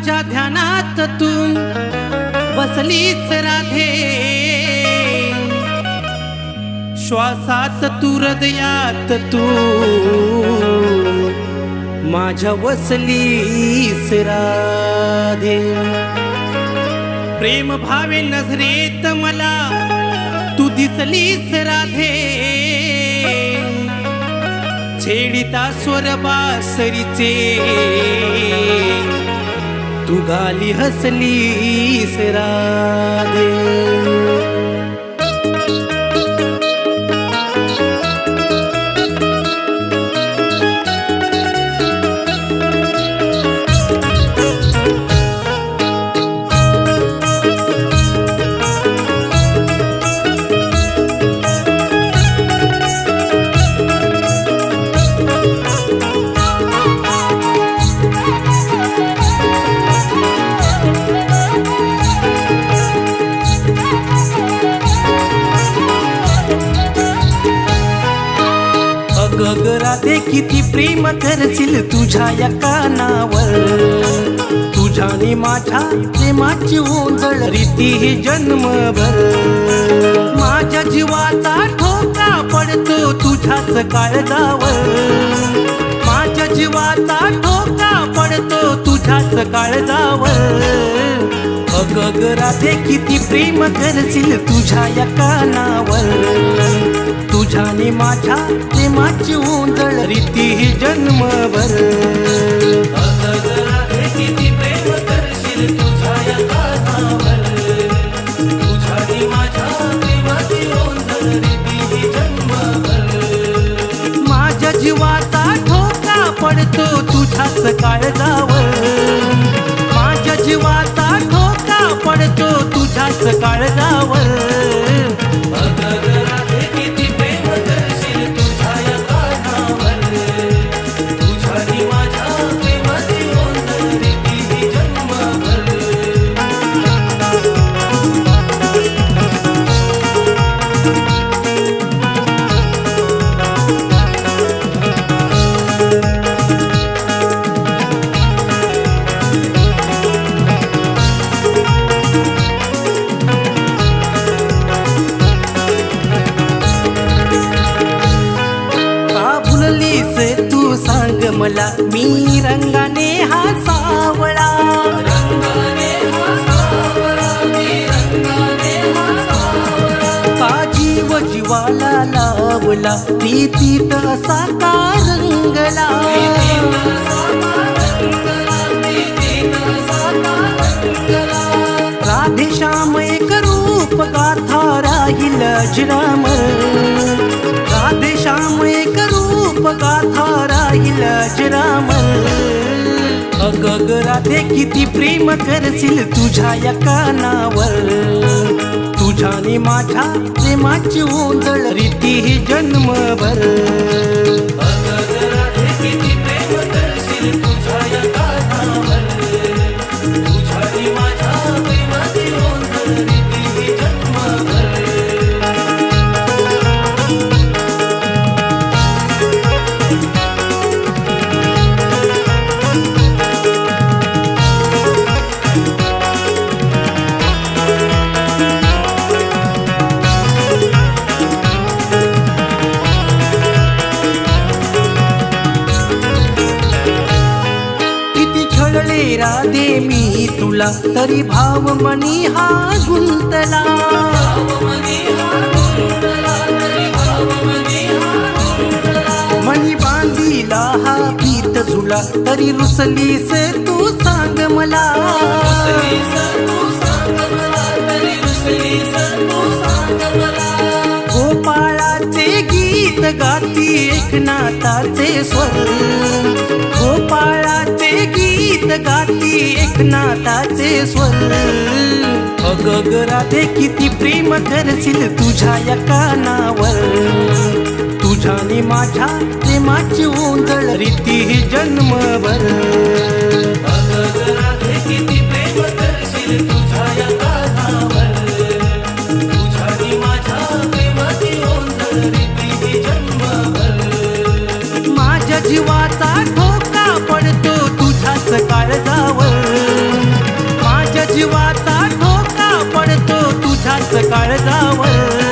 माझ्या ध्यानात तू बसलीच राधे. श्वासात तू हृदयात तू माझ्या वसलीस राधे. प्रेम भावे नजरेत मला तू दिसलीस राधे. छेडिता स्वर बासरीचे. तू गाली हसलीस राधे मध्ये किती प्रेम करशील तुझ्या या कानावर? तुझ्याने माझ्या प्रेमाची ओंजळ रीती ही जन्मभर. माझ्या जीवाचा ठोका पडतो तुझ्याच काळजावर. माझ्या जीवाचा ठोका पडतो तुझ्याच काळजावर. अगं ग राधे किती प्रेम करशील तुझ्या या कानावर? तुझ्याने माझ्या प्रेमाची ओंजळ तुझ्या या माझ्या प्रेमाची ओंजळ रीती ही जन्मभर. माझ्या जीवाचा ठोका पडतो तुझ्याच काळजावर. माझ्या जीवाचा ठोका पडतो तुझ्याच काळजावर. मला मी रंगाने हा सावळा. का जीव जीवाला लावला? प्रीतीत असा का रंगला? राहील अजराम अग राधे किती प्रेम करशील तुझ्या या कानावर. तुझ्याने माझ्या प्रेमाची ओंजळ रीती ही जन्मभर. छळले राधे मी तुला तरी भाव मनी हा गुंतला. मनी बांधीला हा पीत झुला तरी रुसलीस तू सांग मला. गोपाळाचे गीत गाती एकनाथाचे स्वर. गोपाळाचे गीत गीत गाती एकनाथाचे स्वर. अग राधे किती प्रेम करशील तुझ्या या कानावर. तुझ्याने माझ्या प्रेमाची ओंजळ रीती ही जन्मभर. अग राधे किती प्रेम करशील तुझ्या माझ्या सकाळ जावं